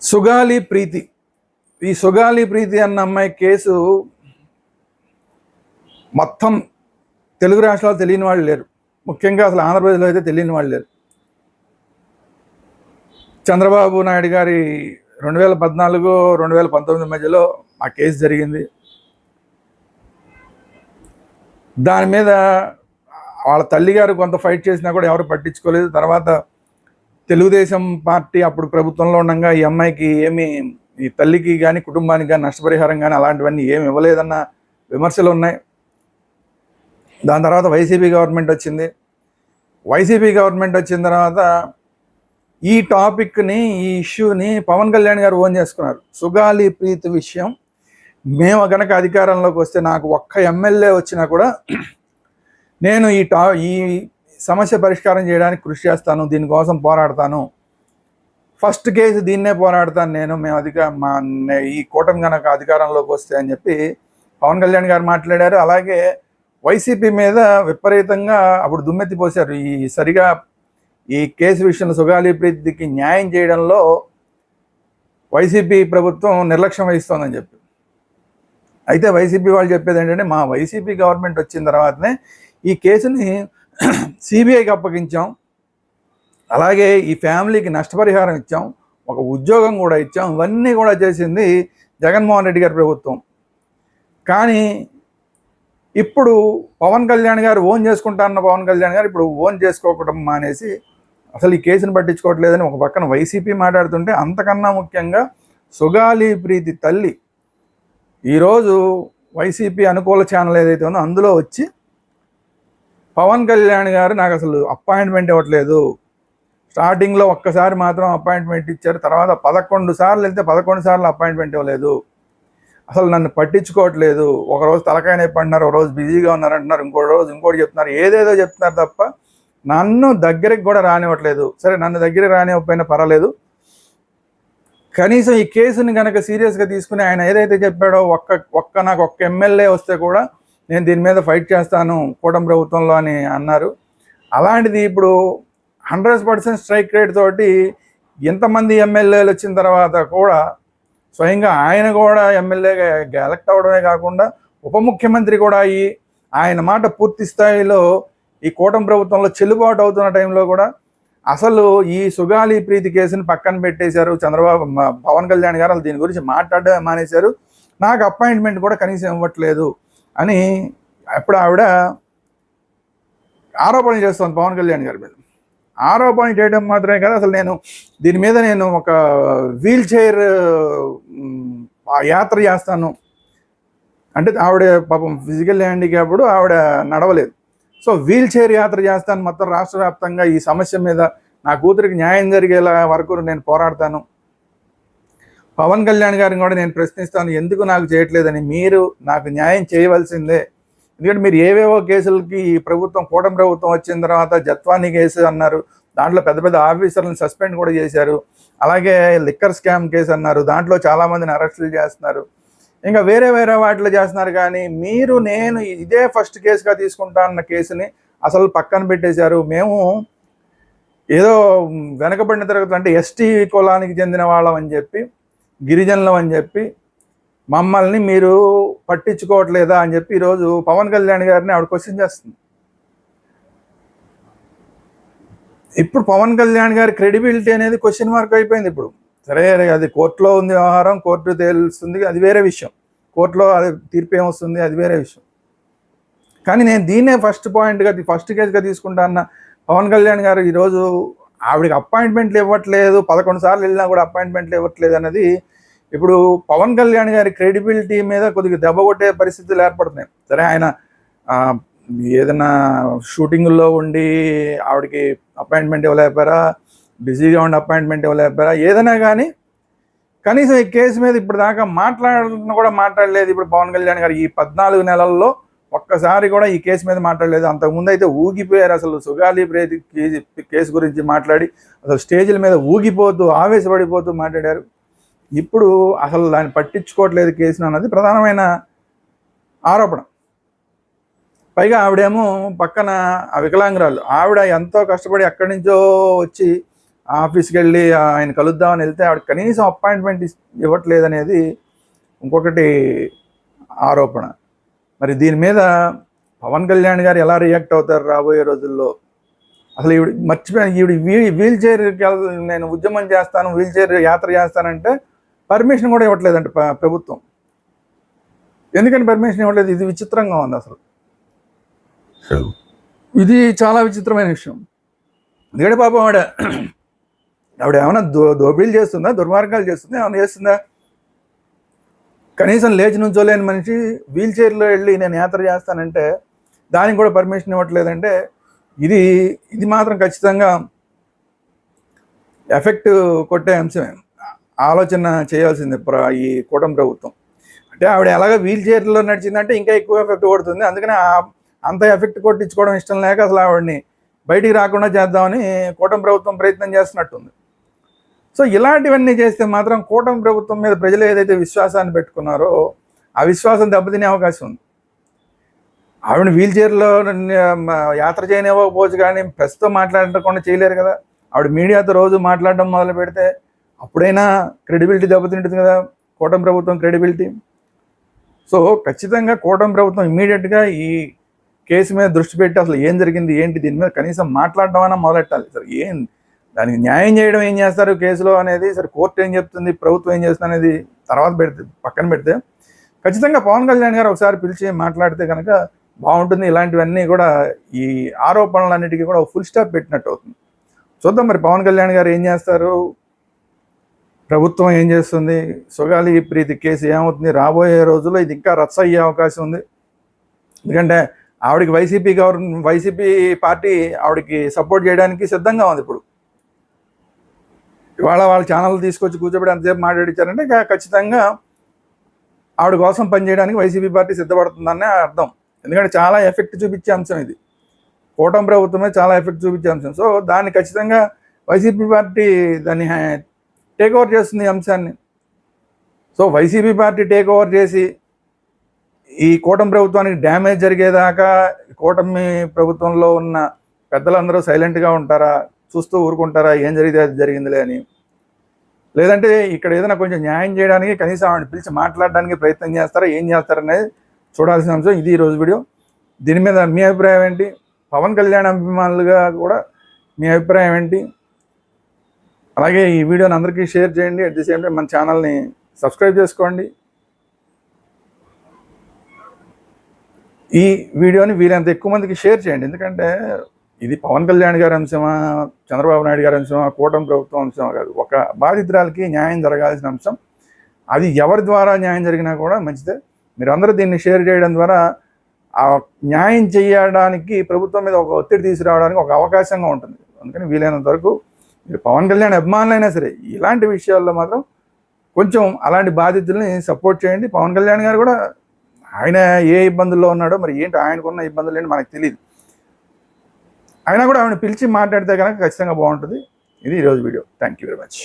సుగాలి ప్రీతి. ఈ సుగాలి ప్రీతి అన్న అమ్మాయి కేసు మొత్తం తెలుగు రాష్ట్రాలు తెలియని వాళ్ళు లేరు. ముఖ్యంగా అసలు ఆంధ్రప్రదేశ్లో అయితే తెలియని వాళ్ళు లేరు. చంద్రబాబు నాయుడు గారి రెండు వేల పద్నాలుగు రెండు వేల పంతొమ్మిది మధ్యలో ఆ కేసు జరిగింది. దాని మీద వాళ్ళ తల్లిగారు కొంత ఫైట్ చేసినా కూడా ఎవరు పట్టించుకోలేదు. తర్వాత తెలుగుదేశం పార్టీ అప్పుడు ప్రభుత్వంలో ఉండగా ఈ అమ్మాయికి ఏమి ఈ తల్లికి కానీ కుటుంబానికి కానీ నష్టపరిహారం కానీ అలాంటివన్నీ ఏమి ఇవ్వలేదన్న విమర్శలు ఉన్నాయి. దాని తర్వాత వైసీపీ గవర్నమెంట్ వచ్చింది. వైసీపీ గవర్నమెంట్ వచ్చిన తర్వాత ఈ టాపిక్ని ఈ ఇష్యూని పవన్ కళ్యాణ్ గారు ఓన్ చేసుకున్నారు. సుగాలి ప్రీతి విషయం మేము గనక అధికారంలోకి వస్తే నాకు ఒక్క ఎమ్మెల్యే వచ్చినా కూడా నేను ఈ టా ఈ సమస్య పరిష్కారం చేయడానికి కృషి చేస్తాను దీనికోసం పోరాడతాను. ఫస్ట్ కేసు దీన్నే పోరాడతాను నేను మేము అధిక మా ఈ కూటమి కనుక అధికారంలోకి వస్తే అని చెప్పి పవన్ కళ్యాణ్ గారు మాట్లాడారు. అలాగే వైసీపీ మీద విపరీతంగా అప్పుడు దుమ్మెత్తి పోశారు ఈ సరిగా ఈ కేసు విషయంలో సుగాలి ప్రీతికి న్యాయం చేయడంలో వైసీపీ ప్రభుత్వం నిర్లక్ష్యం వహిస్తోందని చెప్పి. అయితే వైసీపీ వాళ్ళు చెప్పేది ఏంటంటే మా వైసీపీ గవర్నమెంట్ వచ్చిన తర్వాతనే ఈ కేసుని సిబిఐకి అప్పగించాం. అలాగే ఈ ఫ్యామిలీకి నష్టపరిహారం ఇచ్చాం. ఒక ఉద్యోగం కూడా ఇచ్చాం. ఇవన్నీ కూడా చేసింది జగన్మోహన్ రెడ్డి గారి ప్రభుత్వం. కానీ ఇప్పుడు పవన్ కళ్యాణ్ గారు ఓన్ చేసుకుంటారన్న పవన్ కళ్యాణ్ గారు ఇప్పుడు ఓన్ చేసుకోవడం మానేసి అసలు ఈ కేసును పట్టించుకోవట్లేదని ఒక పక్కన వైసీపీ మాట్లాడుతుంటే అంతకన్నా ముఖ్యంగా సుగాలి ప్రీతి తల్లి ఈరోజు వైసీపీ అనుకూల ఛానల్ ఏదైతే ఉందో అందులో వచ్చి పవన్ కళ్యాణ్ గారు నాకు అసలు అపాయింట్మెంట్ ఇవ్వట్లేదు. స్టార్టింగ్లో ఒక్కసారి మాత్రం అపాయింట్మెంట్ ఇచ్చారు. తర్వాత పదకొండు సార్లు వెళ్తే పదకొండు సార్లు అపాయింట్మెంట్ ఇవ్వలేదు. అసలు నన్ను పట్టించుకోవట్లేదు. ఒక రోజు తలకాయ నొప్పి అంటున్నారు ఒక రోజు బిజీగా ఉన్నారంటున్నారు ఇంకో రోజు ఇంకోటి చెప్తున్నారు. ఏదేదో చెప్తున్నారు తప్ప నన్ను దగ్గరికి కూడా రానివ్వట్లేదు. సరే నన్ను దగ్గరికి రానివ్వకపోయినా పర్వాలేదు. కనీసం ఈ కేసుని కనుక సీరియస్గా తీసుకుని ఆయన ఏదైతే చెప్పాడో ఒక్క ఒక్క నాకు ఒక్క ఎమ్మెల్యే వస్తే కూడా నేను దీని మీద ఫైట్ చేస్తాను కూటమి ప్రభుత్వంలో అని అన్నారు. అలాంటిది ఇప్పుడు హండ్రెడ్ పర్సెంట్ స్ట్రైక్ రేట్ తోటి ఎంతమంది ఎమ్మెల్యేలు వచ్చిన తర్వాత కూడా స్వయంగా ఆయన కూడా ఎమ్మెల్యేగా ఎలక్ట్ అవడమే కాకుండా ఉప ముఖ్యమంత్రి కూడా అయ్యి ఆయన మాట పూర్తి స్థాయిలో ఈ కూటమి ప్రభుత్వంలో చెల్లుబాటు అవుతున్న టైంలో కూడా అసలు ఈ సుగాలి ప్రీతి కేసుని పక్కన పెట్టేశారు. చంద్రబాబు పవన్ కళ్యాణ్ గారు దీని గురించి మాట్లాడడం మానేశారు. నాకు అపాయింట్మెంట్ కూడా కనీసం ఇవ్వట్లేదు. అని అప్పుడు ఆవిడ ఆరోపణ చేస్తుంది పవన్ కళ్యాణ్ గారి మీద. ఆరోపణ చేయడం మాత్రమే కదా అసలు నేను దీని మీద నేను ఒక వీల్ చైర్ యాత్ర చేస్తాను. అంటే ఆవిడ పాపం ఫిజికల్ హ్యాండిక్యాప్డ్ ఆవిడ నడవలేదు. సో వీల్ చైర్ యాత్ర చేస్తాను మొత్తం రాష్ట్ర వ్యాప్తంగా ఈ సమస్య మీద నా కూతురికి న్యాయం జరిగేలా వరకు నేను పోరాడతాను. పవన్ కళ్యాణ్ గారిని కూడా నేను ప్రశ్నిస్తాను ఎందుకు నాకు చేయట్లేదని మీరు నాకు న్యాయం చేయవలసిందే. ఎందుకంటే మీరు ఏవేవో కేసులకి ఈ ప్రభుత్వం కూటమి ప్రభుత్వం వచ్చిన తర్వాత జత్వానీ కేసు అన్నారు దాంట్లో పెద్ద పెద్ద ఆఫీసర్లను సస్పెండ్ కూడా చేశారు అలాగే లిక్కర్ స్కామ్ కేసు అన్నారు దాంట్లో చాలామందిని అరెస్టులు చేస్తున్నారు. ఇంకా వేరే వేరే వాటిలో చేస్తున్నారు కానీ మీరు నేను ఇదే ఫస్ట్ కేసుగా తీసుకుంటా అన్న కేసుని అసలు పక్కన పెట్టేశారు. మేము ఏదో వెనకబడిన తరగతి అంటే ఎస్టీ కులానికి చెందిన వాళ్ళం అని చెప్పి గిరిజనులం అని చెప్పి మమ్మల్ని మీరు పట్టించుకోవట్లేదా అని చెప్పి ఈరోజు పవన్ కళ్యాణ్ గారిని ఆవిడ క్వశ్చన్ చేస్తుంది. ఇప్పుడు పవన్ కళ్యాణ్ గారి క్రెడిబిలిటీ అనేది క్వశ్చన్ మార్క్ అయిపోయింది ఇప్పుడు. సరే అది కోర్టులో ఉంది వ్యవహారం కోర్టు తేలుస్తుంది అది వేరే విషయం. కోర్టులో అది తీర్పు ఏమొస్తుంది అది వేరే విషయం. కానీ నేను దీన్నే ఫస్ట్ పాయింట్గా ఫస్ట్ కేసుగా తీసుకుంటా అన్న పవన్ కళ్యాణ్ గారు ఈరోజు ఆవిడకి అపాయింట్మెంట్లు ఇవ్వట్లేదు పదకొండు సార్లు వెళ్ళినా కూడా అపాయింట్మెంట్లు ఇవ్వట్లేదు అన్నది ఇప్పుడు పవన్ కళ్యాణ్ గారి క్రెడిబిలిటీ మీద కొద్దిగా దెబ్బ కొట్టే పరిస్థితులు ఏర్పడుతున్నాయి. సరే ఆయన ఏదైనా షూటింగుల్లో ఉండి ఆవిడకి అపాయింట్మెంట్ ఇవ్వలేకపోయారా బిజీగా ఉండి అపాయింట్మెంట్ ఇవ్వలేకపోయారా ఏదైనా కానీ కనీసం ఈ కేసు మీద ఇప్పుడు దాకా మాట్లాడిన కూడా మాట్లాడలేదు ఇప్పుడు పవన్ కళ్యాణ్ గారు. ఈ పద్నాలుగు నెలల్లో ఒక్కసారి కూడా ఈ కేసు మీద మాట్లాడలేదు. అంతకుముందు అయితే ఊగిపోయారు అసలు సుగాలి ప్రేతి కేసు- కేసు గురించి మాట్లాడి అసలు స్టేజ్ల మీద ఊగిపోతూ ఆవేశపడిపోతూ మాట్లాడారు. ఇప్పుడు అసలు దాన్ని పట్టించుకోవట్లేదు కేసును అన్నది ప్రధానమైన ఆరోపణ. పైగా ఆవిడేమో పక్కన ఆ వికలాంగురాలు ఆవిడ ఎంతో కష్టపడి అక్కడి నుంచో వచ్చి ఆఫీస్కి వెళ్ళి ఆయన కలుద్దామని వెళ్తే ఆవిడ కనీసం అపాయింట్మెంట్ ఇవ్వట్లేదనేది ఇవ్వట్లేదు అనేది ఇంకొకటి ఆరోపణ. మరి దీని మీద పవన్ కళ్యాణ్ గారు ఎలా రియాక్ట్ అవుతారు రాబోయే రోజుల్లో? అసలు ఈవిడ మర్చిపోయాను. ఈవిడ వీల్ వెళ్- నేను ఉద్యమం చేస్తాను వీల్ చైర్ యాత్ర చేస్తానంటే పర్మిషన్ కూడా ఇవ్వట్లేదంట ప- ప్రభుత్వం. ఎందుకని పర్మిషన్ ఇవ్వట్లేదు? ఇది విచిత్రంగా ఉంది అసలు. ఇది చాలా విచిత్రమైన విషయం. ఎందుకంటే పాపం ఆవిడ ఆవిడ ఏమైనా దో దోపిడీలు చేస్తుందా? దుర్మార్గాలు చేస్తుందా? ఏమైనా చేస్తుందా? కనీసం లేచి నుంచోలేని మనిషి వీల్ చైర్లో వెళ్ళి నేను యాత్ర చేస్తానంటే దానికి కూడా పర్మిషన్ ఇవ్వట్లేదంటే ఇది ఇది మాత్రం ఖచ్చితంగా ఎఫెక్ట్ కొట్టే అంశమే. ఆలోచన చేయాల్సింది ప్ర- ఈ కూటమి ప్రభుత్వం. అంటే ఆవిడ ఎలాగ వీల్ చైర్లో నడిచిందంటే ఇంకా ఎక్కువ ఎఫెక్ట్ కొడుతుంది. అందుకని అంత ఎఫెక్ట్ కొట్టించుకోవడం ఇష్టం లేక అసలు ఆవిడని బయటికి రాకుండా చేద్దామని కూటమి ప్రభుత్వం ప్రయత్నం చేస్తున్నట్టుంది. సో ఇలాంటివన్నీ చేస్తే మాత్రం కూటమి ప్రభుత్వం మీద ప్రజలు ఏదైతే విశ్వాసాన్ని పెట్టుకున్నారో ఆ విశ్వాసం దెబ్బతినే అవకాశం ఉంది. ఆవిడ వీల్ చైర్లో యాత్ర చేయనివ్వకపోవచ్చు కానీ ప్రస్తుతం మాట్లాడకుండా చేయలేరు కదా. ఆవిడ మీడియాతో రోజు మాట్లాడడం మొదలు పెడితే అప్పుడైనా క్రెడిబిలిటీ దెబ్బతింటుంది కదా కూటమి ప్రభుత్వం క్రెడిబిలిటీ. సో ఖచ్చితంగా కూటమి ప్రభుత్వం ఇమీడియట్గా ఈ కేసు మీద దృష్టి పెట్టి అసలు ఏం జరిగింది ఏంటి దీని మీద కనీసం మాట్లాడడం అన్నా మొదలెట్టాలి. సరే ఏం దానికి న్యాయం చేయడం ఏం చేస్తారు కేసులో అనేది? సరే కోర్టు ఏం చెప్తుంది? ప్రభుత్వం ఏం చేస్తుంది అనేది తర్వాత పెడితే పక్కన పెడితే. ఖచ్చితంగా పవన్ కళ్యాణ్ గారు ఒకసారి పిలిచి మాట్లాడితే కనుక బాగుంటుంది. ఇలాంటివన్నీ కూడా ఈ ఆరోపణలన్నిటికీ కూడా ఫుల్ స్టాప్ పెట్టినట్టు అవుతుంది. చూద్దాం మరి పవన్ కళ్యాణ్ గారు ఏం చేస్తారు? ప్రభుత్వం ఏం చేస్తుంది? సుగాలి ప్రీతి కేసు ఏమవుతుంది? రాబోయే రోజుల్లో ఇది ఇంకా రచ్చ అయ్యే అవకాశం ఉంది. ఎందుకంటే ఆవిడకి వైసీపీ గవర్న వైసీపీ పార్టీ ఆవిడకి సపోర్ట్ చేయడానికి సిద్ధంగా ఉంది ఇప్పుడు. ఇవాళ వాళ్ళ ఛానల్ తీసుకొచ్చి కూర్చోబెట్టి అంతసేపు మాట్లాడించారంటే ఖచ్చితంగా ఆవిడ కోసం పనిచేయడానికి వైసీపీ పార్టీ సిద్ధపడుతుందనే అర్థం. ఎందుకంటే చాలా ఎఫెక్ట్ చూపించే అంశం ఇది. కూటమి ప్రభుత్వమే చాలా ఎఫెక్ట్ చూపించే అంశం. సో దాన్ని ఖచ్చితంగా వైసీపీ పార్టీ దాన్ని టేక్ ఓవర్ చేస్తుంది ఈ అంశాన్ని. So YCP party take over చేసి ఈ కూటమి ప్రభుత్వానికి డ్యామేజ్ జరిగేదాకా కూటమి ప్రభుత్వంలో ఉన్న పెద్దలందరూ సైలెంట్గా ఉంటారా? చూస్తూ ఊరుకుంటారా? ఏం జరిగితే అది జరిగిందిలే అని. లేదంటే ఇక్కడ ఏదైనా కొంచెం న్యాయం చేయడానికి కనీసం ఆవిడ పిలిచి మాట్లాడడానికి ప్రయత్నం చేస్తారా? ఏం చేస్తారనేది చూడాల్సిన అంశం ఇది ఈరోజు వీడియో. దీని మీద మీ అభిప్రాయం ఏంటి? పవన్ కళ్యాణ్ అభిమానులుగా కూడా మీ అభిప్రాయం ఏంటి? అలాగే ఈ వీడియోని అందరికీ షేర్ చేయండి. అట్ ది సేమ్ టైం మన ఛానల్ని సబ్స్క్రైబ్ చేసుకోండి. ఈ వీడియోని వీలంత ఎక్కువ మందికి షేర్ చేయండి. ఎందుకంటే ఇది పవన్ కళ్యాణ్ గారి అంశమా చంద్రబాబు నాయుడు గారి అంశమా కూటమి ప్రభుత్వం అంశమా కాదు. ఒక బాధితురాలకి న్యాయం జరగాల్సిన అంశం. అది ఎవరి ద్వారా న్యాయం జరిగినా కూడా మంచిదే. మీరు అందరూ దీన్ని షేర్ చేయడం ద్వారా ఆ న్యాయం చేయడానికి ప్రభుత్వం మీద ఒక ఒత్తిడి తీసుకురావడానికి ఒక అవకాశంగా ఉంటుంది. అందుకని వీలైనంత వరకు మీరు పవన్ కళ్యాణ్ అభిమానులైనా సరే ఇలాంటి విషయాల్లో మాత్రం కొంచెం అలాంటి బాధితుల్ని సపోర్ట్ చేయండి. పవన్ కళ్యాణ్ గారు కూడా ఆయన ఏ ఇబ్బందుల్లో ఉన్నాడో మరి ఏంటి ఆయనకున్న ఇబ్బందులు ఏంటి మనకు తెలియదు అయినా కూడా ఆమెను పిలిచి మాట్లాడితే కనుక ఖచ్చితంగా బాగుంటుంది. ఇది ఈరోజు video. Thank you very much